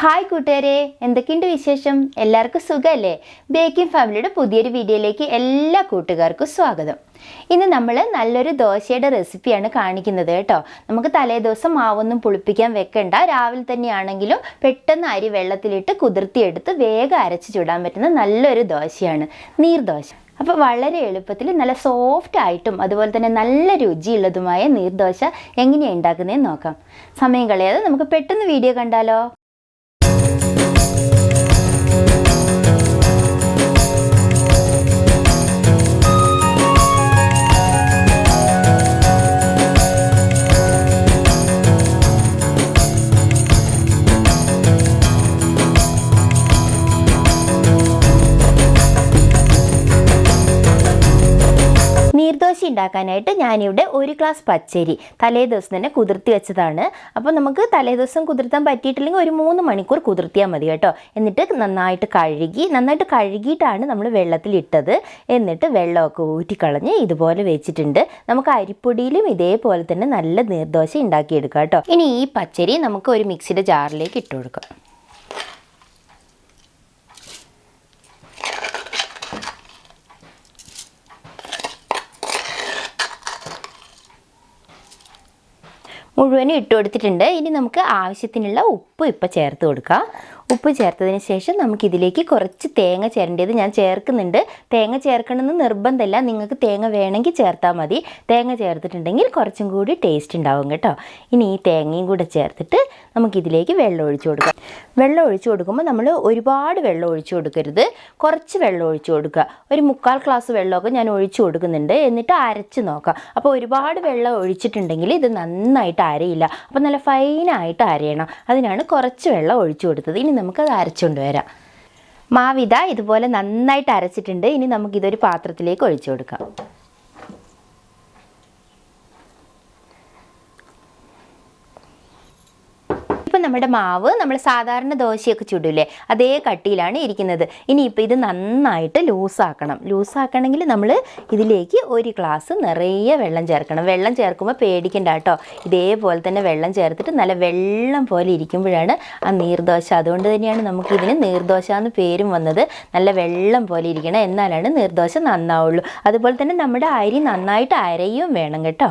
Hi കൂട്ടുകാരെ. എന്തൊക്കെയുണ്ട് വിശേഷം? എല്ലാവർക്കും സുഖമല്ലേ ബേക്കിംഗ് ഫാമിലിയുടെ പുതിയൊരു വീഡിയോയിലേക്ക് എല്ലാ കൂട്ടുകാർക്കും സ്വാഗതം. ഇന്ന് നമ്മൾ നല്ലൊരു ദോശയുടെ റെസിപ്പിയാണ് കാണിക്കുന്നത് കേട്ടോ. നമുക്ക് തലേദിവസം മാവൊന്നും പുളിപ്പിക്കാൻ വെക്കണ്ട. രാവിലെ തന്നെയാണെങ്കിലും പെട്ടെന്ന് അരി വെള്ളത്തിലിട്ട് കുതിർത്തിയെടുത്ത് വേഗം അരച്ച് ചുടാൻ പറ്റുന്ന നല്ലൊരു ദോശയാണ് നീർദോശ അപ്പോൾ വളരെ എളുപ്പത്തിൽ നല്ല സോഫ്റ്റ് ആയിട്ടും അതുപോലെ തന്നെ നല്ല രുചിയുള്ളതുമായ നീർദോശ എങ്ങനെയാണ് ഉണ്ടാക്കുന്നതെന്ന് നോക്കാം. സമയം കളയാതെ നമുക്ക് പെട്ടെന്ന് വീഡിയോ കണ്ടാലോ? നീർദോശ ഉണ്ടാക്കാനായിട്ട് ഞാനിവിടെ ഒരു ഗ്ലാസ് പച്ചരി തലേ ദിവസം തന്നെ കുതിർത്തി വെച്ചതാണ്. അപ്പോൾ നമുക്ക് തലേ ദിവസം കുതിർത്താൻ പറ്റിയിട്ടില്ലെങ്കിൽ ഒരു മൂന്ന് മണിക്കൂർ കുതിർത്തിയാൽ മതി കേട്ടോ. എന്നിട്ട് നന്നായിട്ട് കഴുകി നന്നായിട്ട് കഴുകിയിട്ടാണ് നമ്മൾ വെള്ളത്തിലിട്ടത് എന്നിട്ട് വെള്ളമൊക്കെ ഊറ്റിക്കളഞ്ഞ് ഇതുപോലെ വെച്ചിട്ടുണ്ട്. നമുക്ക് അരിപ്പൊടിയിലും ഇതേപോലെ തന്നെ നല്ല നീർദോശ ഉണ്ടാക്കിയെടുക്കാം കേട്ടോ. ഇനി ഈ പച്ചരി നമുക്ക് ഒരു മിക്സിയുടെ ജാറിലേക്ക് ഇട്ട് കൊടുക്കാം. മുഴുവനും ഇട്ട് കൊടുത്തിട്ടുണ്ട് ഇനി നമുക്ക് ആവശ്യത്തിനുള്ള ഉപ്പ് ഇപ്പം ചേർത്ത് കൊടുക്കാം. ഉപ്പ് ചേർത്തതിന് ശേഷം നമുക്കിതിലേക്ക് കുറച്ച് തേങ്ങ ചേരേണ്ടത് ഞാൻ ചേർക്കുന്നുണ്ട്. തേങ്ങ ചേർക്കണമെന്ന് നിർബന്ധമില്ല. നിങ്ങൾക്ക് തേങ്ങ വേണമെങ്കിൽ ചേർത്താൽ മതി. തേങ്ങ ചേർത്തിട്ടുണ്ടെങ്കിൽ കുറച്ചും കൂടി ടേസ്റ്റ് ഉണ്ടാവും കേട്ടോ. ഇനി ഈ തേങ്ങയും കൂടെ ചേർത്തിട്ട് നമുക്കിതിലേക്ക് വെള്ളം ഒഴിച്ചു കൊടുക്കാം. വെള്ളം ഒഴിച്ചു കൊടുക്കുമ്പോൾ നമ്മൾ ഒരുപാട് വെള്ളം ഒഴിച്ചു കൊടുക്കരുത്. കുറച്ച് വെള്ളം ഒഴിച്ചു കൊടുക്കുക. ഒരു മുക്കാൽ ഗ്ലാസ് വെള്ളമൊക്കെ ഞാൻ ഒഴിച്ചു കൊടുക്കുന്നുണ്ട്. എന്നിട്ട് അരച്ച് നോക്കാം. അപ്പോൾ ഒരുപാട് വെള്ളം ഒഴിച്ചിട്ടുണ്ടെങ്കിൽ ഇത് നന്നായിട്ട് അരയില്ല. അപ്പോൾ നല്ല ഫൈനായിട്ട് അരയണം. അതിനാണ് കുറച്ച് വെള്ളം ഒഴിച്ചു കൊടുത്തത്. ഇനി നമുക്കത് അരച്ചുകൊണ്ട് വരാം. മാവിത ഇതുപോലെ നന്നായിട്ട് അരച്ചിട്ടുണ്ട്. ഇനി നമുക്കിതൊരു പാത്രത്തിലേക്ക് ഒഴിച്ചു കൊടുക്കാം. നമ്മുടെ മാവ് നമ്മൾ സാധാരണ ദോശയൊക്കെ ചുടില്ലേ അതേ കട്ടിയിലാണ് ഇരിക്കുന്നത്. ഇനി ഇനിയിപ്പോൾ ഇത് നന്നായിട്ട് ലൂസാക്കണം. ലൂസാക്കണമെങ്കിൽ നമ്മൾ ഇതിലേക്ക് ഒരു ഗ്ലാസ് നിറയെ വെള്ളം ചേർക്കണം. വെള്ളം ചേർക്കുമ്പോൾ പേടിക്കണ്ട കേട്ടോ. ഇതേപോലെ തന്നെ വെള്ളം ചേർത്തിട്ട് നല്ല വെള്ളം പോലെ ഇരിക്കുമ്പോഴാണ് ആ നീർദോശ. അതുകൊണ്ട് തന്നെയാണ് നമുക്കിതിന് നീർദോശ എന്ന് പേരും വന്നത്. നല്ല വെള്ളം പോലെ ഇരിക്കണം. എന്നാലാണ് നീർദോശ നന്നാവുള്ളൂ. അതുപോലെ തന്നെ നമ്മുടെ അരി നന്നായിട്ട് അരയും വേണം കേട്ടോ.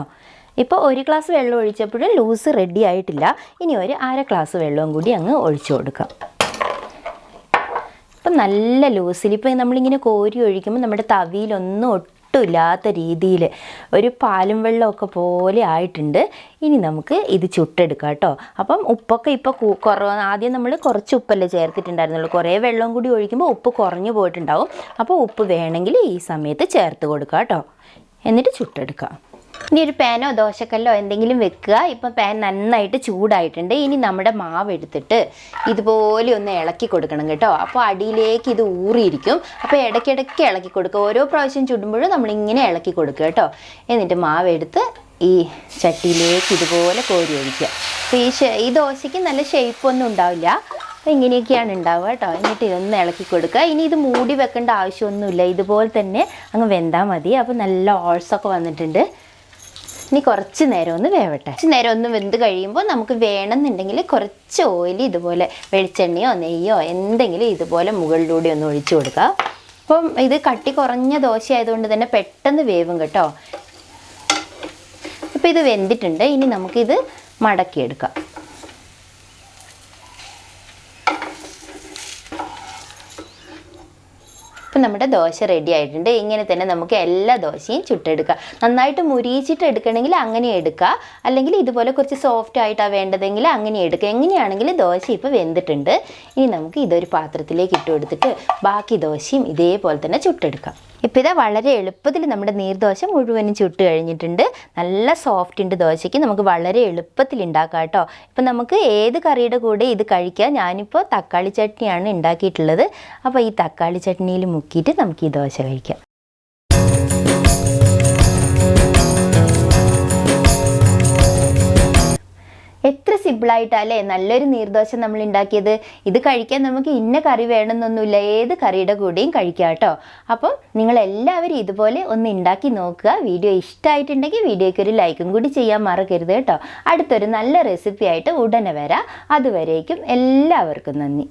ഇപ്പോൾ ഒരു ഗ്ലാസ് വെള്ളം ഒഴിച്ചപ്പോഴും ലൂസ് റെഡി ആയിട്ടില്ല. ഇനി ഒരു അര ഗ്ലാസ് വെള്ളവും കൂടി അങ്ങ് ഒഴിച്ചു കൊടുക്കാം. ഇപ്പം നല്ല ലൂസിൽ ഇപ്പോൾ നമ്മളിങ്ങനെ കോരി ഒഴിക്കുമ്പോൾ നമ്മുടെ തവിയിലൊന്നും ഒട്ടുമില്ലാത്ത രീതിയിൽ ഒരു പാലും വെള്ളമൊക്കെ പോലെ ആയിട്ടുണ്ട്. ഇനി നമുക്ക് ഇത് ചുട്ടെടുക്കാം കേട്ടോ. അപ്പം ഉപ്പൊക്കെ ഇപ്പോൾ കുറവ് ആദ്യം നമ്മൾ കുറച്ച് ഉപ്പല്ലേ ചേർത്തിട്ടുണ്ടായിരുന്നുള്ളൂ. കുറേ വെള്ളം കൂടി ഒഴിക്കുമ്പോൾ ഉപ്പ് കുറഞ്ഞു പോയിട്ടുണ്ടാവും. അപ്പോൾ ഉപ്പ് വേണമെങ്കിൽ ഈ സമയത്ത് ചേർത്ത് കൊടുക്കാം കേട്ടോ. എന്നിട്ട് ചുട്ടെടുക്കാം. ഇനി ഒരു പാനോ ദോശക്കല്ലോ എന്തെങ്കിലും വെക്കുക. ഇപ്പം പാൻ നന്നായിട്ട് ചൂടായിട്ടുണ്ട്. ഇനി നമ്മുടെ മാവ് എടുത്തിട്ട് ഇതുപോലെ ഒന്ന് ഇളക്കി കൊടുക്കണം കേട്ടോ. അപ്പോൾ അടിയിലേക്ക് ഇത് ഊറിയിരിക്കും. അപ്പോൾ ഇടയ്ക്കിടയ്ക്ക് ഇളക്കി കൊടുക്കുക. ഓരോ പ്രാവശ്യം ചുടുമ്പോഴും നമ്മളിങ്ങനെ ഇളക്കി കൊടുക്കുക കേട്ടോ. എന്നിട്ട് മാവ് എടുത്ത് ഈ ചട്ടിയിലേക്ക് ഇതുപോലെ കോരി ഒഴിക്കുക. അപ്പോൾ ഈ ഈ ദോശയ്ക്ക് നല്ല ഷേപ്പൊന്നും ഉണ്ടാവില്ല. അപ്പോൾ ഇങ്ങനെയൊക്കെയാണ് ഉണ്ടാവുക കേട്ടോ. എന്നിട്ട് ഇതൊന്ന് ഇളക്കി കൊടുക്കുക. ഇനി ഇത് മൂടി വെക്കേണ്ട ആവശ്യമൊന്നുമില്ല. ഇതുപോലെ തന്നെ അങ്ങ് വെന്താൽ മതി. അപ്പോൾ നല്ല ഓൾസൊക്കെ വന്നിട്ടുണ്ട്. ഇനി കുറച്ച് നേരം ഒന്ന് വേവട്ടെ. കുറച്ച് നേരം ഒന്ന് വെന്ത് കഴിയുമ്പോൾ നമുക്ക് വേണമെന്നുണ്ടെങ്കിൽ കുറച്ച് ഓയിൽ ഇതുപോലെ വെളിച്ചെണ്ണയോ നെയ്യോ എന്തെങ്കിലും ഇതുപോലെ മുകളിലൂടെ ഒന്ന് ഒഴിച്ചു കൊടുക്കുക അപ്പം ഇത് കട്ടി കുറഞ്ഞ ദോശ ആയതുകൊണ്ട് തന്നെ പെട്ടെന്ന് വേവും കേട്ടോ. അപ്പം ഇത് വെന്തിട്ടുണ്ട്. ഇനി നമുക്കിത് മടക്കിയെടുക്കാം. ഇപ്പം നമ്മുടെ ദോശ റെഡി ആയിട്ടുണ്ട്. ഇങ്ങനെ തന്നെ നമുക്ക് എല്ലാ ദോശയും ചുട്ടെടുക്കാം. നന്നായിട്ട് മുരിയിച്ചിട്ട് എടുക്കണമെങ്കിൽ അങ്ങനെ എടുക്കുക അല്ലെങ്കിൽ ഇതുപോലെ കുറച്ച് സോഫ്റ്റ് ആയിട്ടാണ് വേണ്ടതെങ്കിൽ അങ്ങനെ എടുക്കുക എങ്ങനെയാണെങ്കിലും ദോശ ഇപ്പോൾ വെന്തിട്ടുണ്ട്. ഇനി നമുക്ക് ഇതൊരു പാത്രത്തിലേക്ക് ഇട്ട് കൊടുത്തിട്ട് ബാക്കി ദോശയും ഇതേപോലെ തന്നെ ചുട്ടെടുക്കാം. ഇപ്പോൾ ഇതാ വളരെ എളുപ്പത്തിൽ നമ്മുടെ നീർദോശ മുഴുവനും ചുട്ട് കഴിഞ്ഞിട്ടുണ്ട്. നല്ല സോഫ്റ്റ് ഉണ്ട് ദോശയ്ക്ക്. നമുക്ക് വളരെ എളുപ്പത്തിൽ ഉണ്ടാക്കാം കേട്ടോ. ഇപ്പം നമുക്ക് ഏത് കറിയുടെ കൂടെ ഇത് കഴിക്കാം? ഞാനിപ്പോൾ തക്കാളി ചട്നിയാണ് ഉണ്ടാക്കിയിട്ടുള്ളത്. അപ്പോൾ ഈ തക്കാളി ചട്നിയിൽ മുക്കിയിട്ട് നമുക്ക് ഈ ദോശ കഴിക്കാം. എത്ര സിമ്പിളായിട്ടല്ലേ നല്ലൊരു നീർദോശ നമ്മൾ ഉണ്ടാക്കിയത്. ഇത് കഴിക്കാൻ നമുക്ക് ഇന്ന കറി വേണമെന്നൊന്നുമില്ല. ഏത് കറിയുടെ കൂടെയും കഴിക്കാം കേട്ടോ. അപ്പം നിങ്ങൾ എല്ലാവരും ഇതുപോലെ ഒന്ന് ഉണ്ടാക്കി നോക്കുക. വീഡിയോ ഇഷ്ടമായിട്ടുണ്ടെങ്കിൽ വീഡിയോയ്ക്ക് ഒരു ലൈക്കും കൂടി ചെയ്യാൻ മറക്കരുത് കേട്ടോ. അടുത്തൊരു നല്ല റെസിപ്പി ആയിട്ട് ഉടനെ വരാം. അതുവരേക്കും എല്ലാവർക്കും നന്ദി.